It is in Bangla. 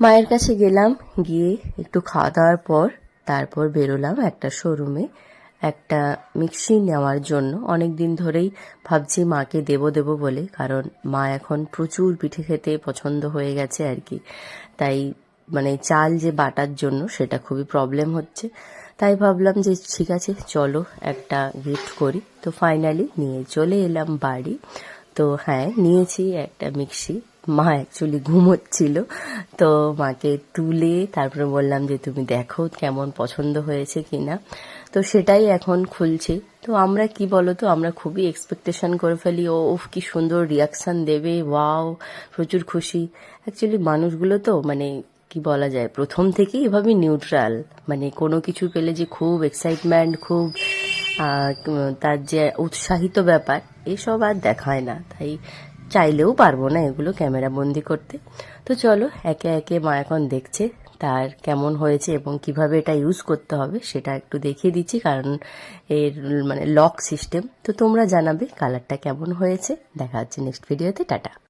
মায়ের কাছে গেলাম, গিয়ে একটু খাওয়া দাওয়ার পর তারপর বেরোলাম একটা শোরুমে একটা মিক্সি নেওয়ার জন্য। অনেক দিন ধরেই ভাবছি মাকে দেবো দেবো বলে, কারণ মা এখন প্রচুর পিঠে খেতে পছন্দ হয়ে গেছে আর কি। তাই মানে চাল যে বাটার জন্য সেটা খুবই প্রবলেম হচ্ছে। তাই ভাবলাম যে ঠিক আছে, চলো একটা গিফট করি। তো ফাইনালি নিয়ে চলে এলাম বাড়ি। তো হ্যাঁ নিয়েছি একটা মিক্সি মা অ্যাকচুয়ালি ঘুমোচ্ছিল। তো মাকে তুলে তারপরে বললাম যে, তুমি দেখো কেমন পছন্দ হয়েছে কিনা? তো সেটাই এখন খুলছি। তো আমরা কি বলো তো আমরা খুবই এক্সপেকটেশন করে ফেলি, ও, উফ, কি সুন্দর রিয়াকশান দেবে ওয়াও প্রচুর খুশি। অ্যাকচুয়ালি মানুষগুলো তো মানে কি বলা যায়, প্রথম থেকেই এভাবে নিউট্রাল মানে কোনো কিছু পেলে যে খুব এক্সাইটমেন্ট খুব তার যে উৎসাহিত ব্যাপার, এসব আর দেখায় না। তাই চাইলেও পারব না এগুলো ক্যামেরা বন্দি করতে। তো চলো, একে একে মা এখন দেখছে তার কেমন হয়েছে এবং কীভাবে এটা ইউজ করতে হবে সেটা একটু দেখিয়ে দিচ্ছি কারণ এর মানে লক সিস্টেম তো তোমরা জানাবে কালারটা কেমন হয়েছে। দেখা হচ্ছে নেক্সট ভিডিওতে টাটা।